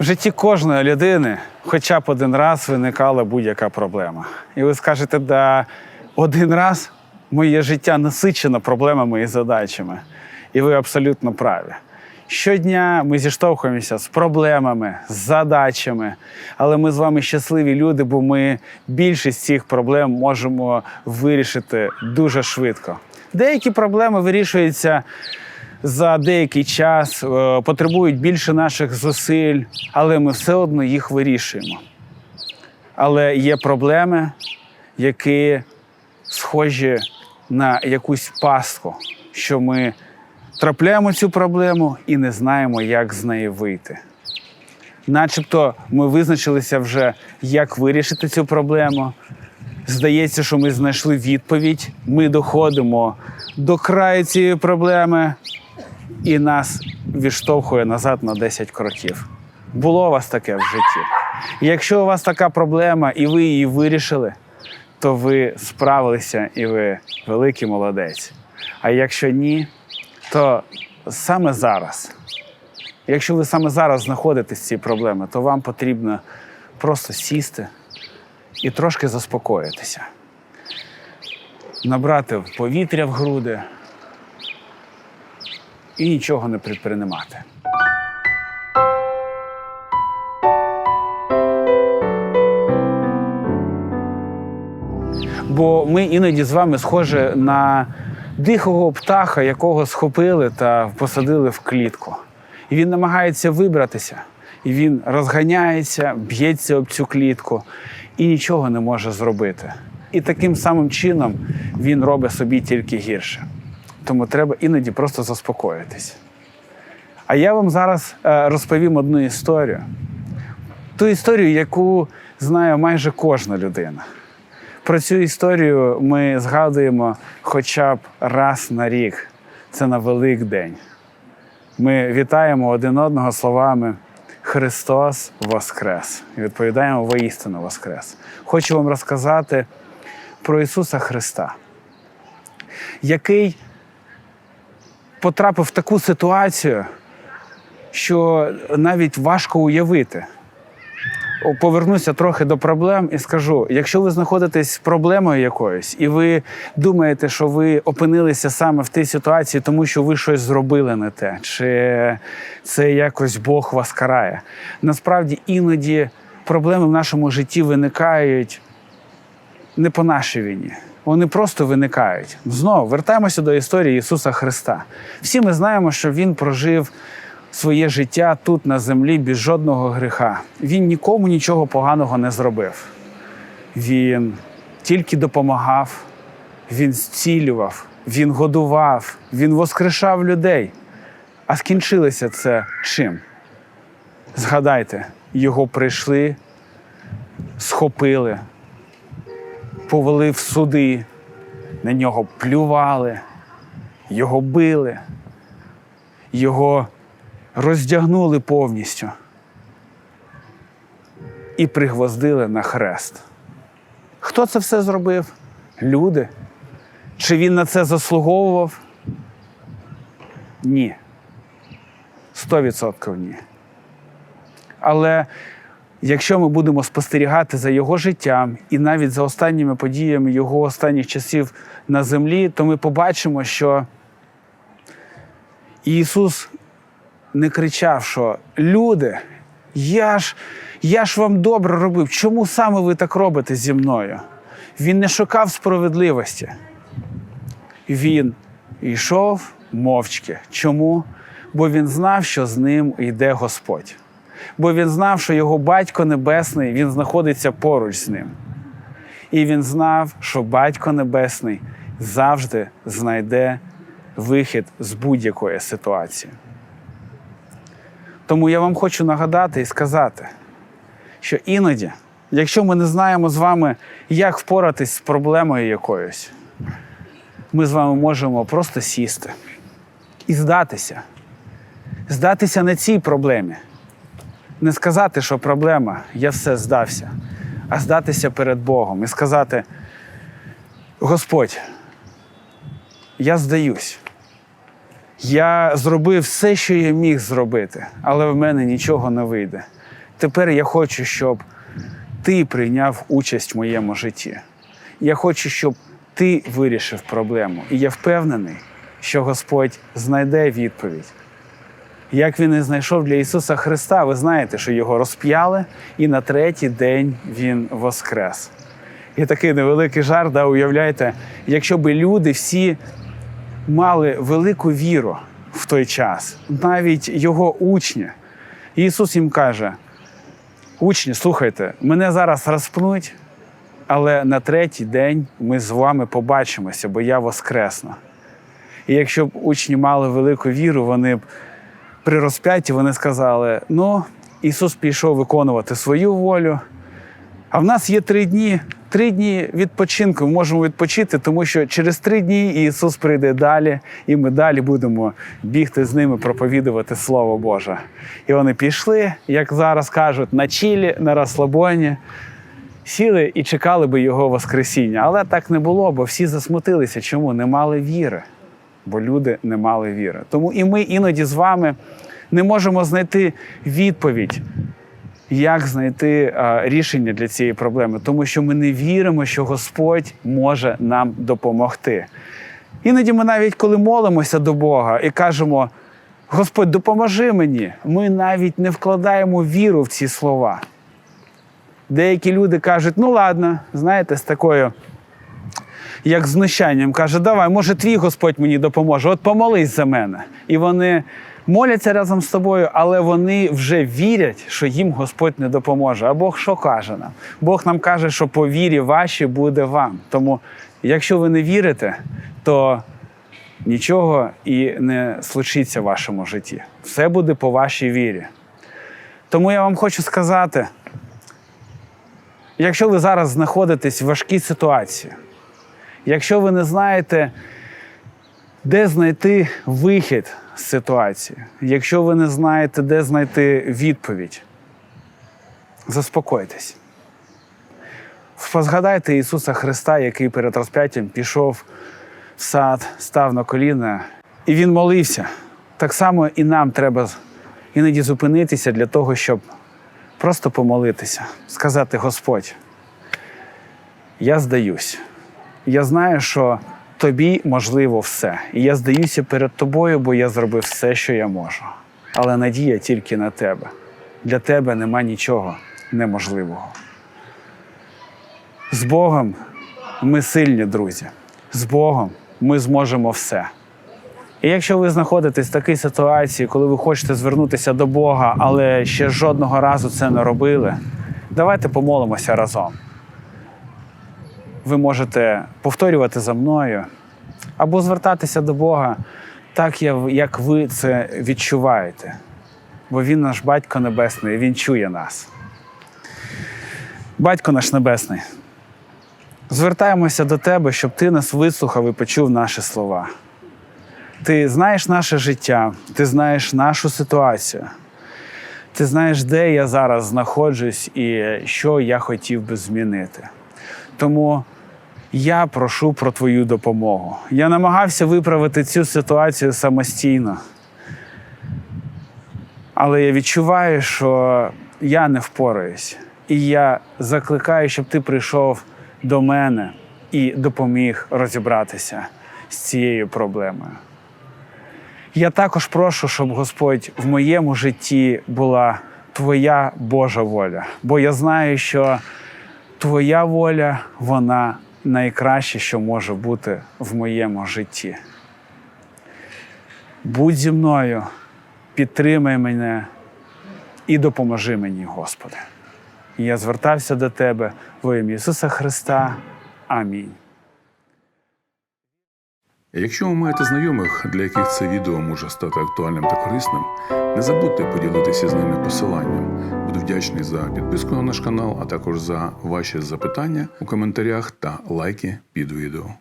В житті кожної людини хоча б один раз виникала будь-яка проблема. І ви скажете, да один раз моє життя насичено проблемами і задачами. І ви абсолютно праві. Щодня ми зіштовхуємося з проблемами, з задачами, але ми з вами щасливі люди, бо ми більшість цих проблем можемо вирішити дуже швидко. Деякі проблеми вирішуються за деякий час, е, потребують більше наших зусиль, але ми все одно їх вирішуємо. Але є проблеми, які схожі на якусь пастку, що ми трапляємо цю проблему і не знаємо, як з неї вийти. Начебто ми визначилися вже, як вирішити цю проблему. Здається, що ми знайшли відповідь. Ми доходимо до краю цієї проблеми, і нас відштовхує назад на 10 кроків. Було у вас таке в житті. І Якщо у вас така проблема і ви її вирішили, то ви справилися і ви великий молодець. А якщо ні, то саме зараз, якщо ви саме зараз знаходитесь в цій проблемі, то вам потрібно просто сісти і трошки заспокоїтися, набрати повітря в груди і нічого не предпринимати. Бо ми іноді з вами схожі на дихого птаха, якого схопили та посадили в клітку. І він намагається вибратися, і він розганяється, б'ється об цю клітку і нічого не може зробити. І таким самим чином він робить собі тільки гірше. Тому треба іноді просто заспокоїтись. А я вам зараз е, розповім одну історію. Ту історію, яку знає майже кожна людина. Про цю історію ми згадуємо хоча б раз на рік. Це на Великдень. Ми вітаємо один одного словами Христос Воскрес і відповідаємо воістину Воскрес. Хочу вам розказати про Ісуса Христа, який потрапив в таку ситуацію, що навіть важко уявити. Повернуся трохи до проблем і скажу: якщо ви знаходитесь з проблемою якоюсь, і ви думаєте, що ви опинилися саме в тій ситуації, тому що ви щось зробили не те, чи це якось Бог вас карає. Насправді іноді проблеми в нашому житті виникають не по нашій війні. Вони просто виникають. Знову вертаємося до історії Ісуса Христа. Всі ми знаємо, що Він прожив своє життя тут на землі без жодного гріха. Він нікому нічого поганого не зробив. Він тільки допомагав, він зцілював, він годував, він воскрешав людей. А скінчилося це чим? Згадайте, його прийшли, схопили, повели в суди, на нього плювали, його били, його роздягнули повністю і пригвоздили на хрест. Хто це все зробив? Люди. Чи він на це заслуговував? Ні. Сто відсотків ні. Але якщо ми будемо спостерігати за його життям і навіть за останніми подіями його останніх часів на землі, то ми побачимо, що Ісус не кричав, що люди, я ж, я ж вам добре робив. Чому саме ви так робите зі мною? Він не шукав справедливості. Він йшов мовчки. Чому? Бо він знав, що з ним йде Господь. Бо він знав, що його батько Небесний він знаходиться поруч з ним. І він знав, що батько Небесний завжди знайде вихід з будь-якої ситуації. Тому я вам хочу нагадати і сказати, що іноді, якщо ми не знаємо з вами, як впоратись з проблемою якоюсь, ми з вами можемо просто сісти і здатися. Здатися на цій проблемі. Не сказати, що проблема, я все здався, а здатися перед Богом і сказати: Господь, я здаюсь. Я зробив все, що я міг зробити, але в мене нічого не вийде. тепер я хочу, щоб ти прийняв участь в моєму житті. Я хочу, щоб ти вирішив проблему. І я впевнений, що Господь знайде відповідь. Як він і знайшов для Ісуса Христа, ви знаєте, що його розп'яли, і на третій день Він воскрес. І такий невеликий жарт, да, уявляєте, якщо би люди всі мали велику віру в той час, навіть його учні. Ісус їм каже: учні, слухайте, мене зараз розпнуть, але на третій день ми з вами побачимося, бо я воскресну. І якщо б учні мали велику віру, вони б при розп'ятті вони сказали: ну, Ісус пішов виконувати свою волю, а в нас є три дні. Три дні відпочинку ми можемо відпочити, тому що через три дні Ісус прийде далі, і ми далі будемо бігти з ними, проповідувати Слово Боже. І вони пішли, як зараз кажуть, на чілі, на розслабоні, сіли і чекали би його Воскресіння. Але так не було, бо всі засмутилися. Чому? Не мали віри. Бо люди не мали віри. Тому і ми іноді з вами не можемо знайти відповідь як знайти а, рішення для цієї проблеми, тому що ми не віримо, що Господь може нам допомогти. Іноді ми навіть коли молимося до Бога і кажемо: Господь, допоможи мені, ми навіть не вкладаємо віру в ці слова. Деякі люди кажуть, ну ладно, знаєте, з такою, як знущанням, каже, давай, може, твій Господь мені допоможе, от помолись за мене. І вони моляться разом з тобою, але вони вже вірять, що їм Господь не допоможе. А Бог що каже нам? Бог нам каже, що по вірі вашій буде вам. Тому, якщо ви не вірите, то нічого і не случиться в вашому житті. Все буде по вашій вірі. Тому я вам хочу сказати: якщо ви зараз знаходитесь в важкій ситуації, якщо ви не знаєте, де знайти вихід з ситуації, якщо ви не знаєте, де знайти відповідь, заспокойтесь. Згадайте Ісуса Христа, який перед розп'яттям пішов в сад, став на коліна, і Він молився. Так само і нам треба іноді зупинитися для того, щоб просто помолитися, сказати: Господь, я здаюсь. Я знаю, що тобі можливо все. І я здаюся перед тобою, бо я зробив все, що я можу. Але надія тільки на тебе. Для тебе нема нічого неможливого. З Богом ми сильні друзі. З Богом ми зможемо все. І якщо ви знаходитесь в такій ситуації, коли ви хочете звернутися до Бога, але ще жодного разу це не робили, давайте помолимося разом. Ви можете повторювати за мною або звертатися до Бога так, як ви це відчуваєте. Бо Він наш Батько Небесний, Він чує нас. Батько наш Небесний, звертаємося до Тебе, щоб Ти нас вислухав і почув наші слова. Ти знаєш наше життя, ти знаєш нашу ситуацію. Ти знаєш, де я зараз знаходжусь і що я хотів би змінити. Тому я прошу про твою допомогу. Я намагався виправити цю ситуацію самостійно. Але я відчуваю, що я не впораюсь. І я закликаю, щоб ти прийшов до мене і допоміг розібратися з цією проблемою. Я також прошу, щоб Господь в моєму житті була твоя Божа воля, бо я знаю, що твоя воля, вона найкраще, що може бути в моєму житті. Будь зі мною, підтримай мене і допоможи мені, Господи. Я звертався до Тебе во ім'я Ісуса Христа. Амінь. Якщо ви маєте знайомих, для яких це відео може стати актуальним та корисним, не забудьте поділитися з ними посиланням. Вдячний за підписку на наш канал, а також за ваші запитання у коментарях та лайки під відео.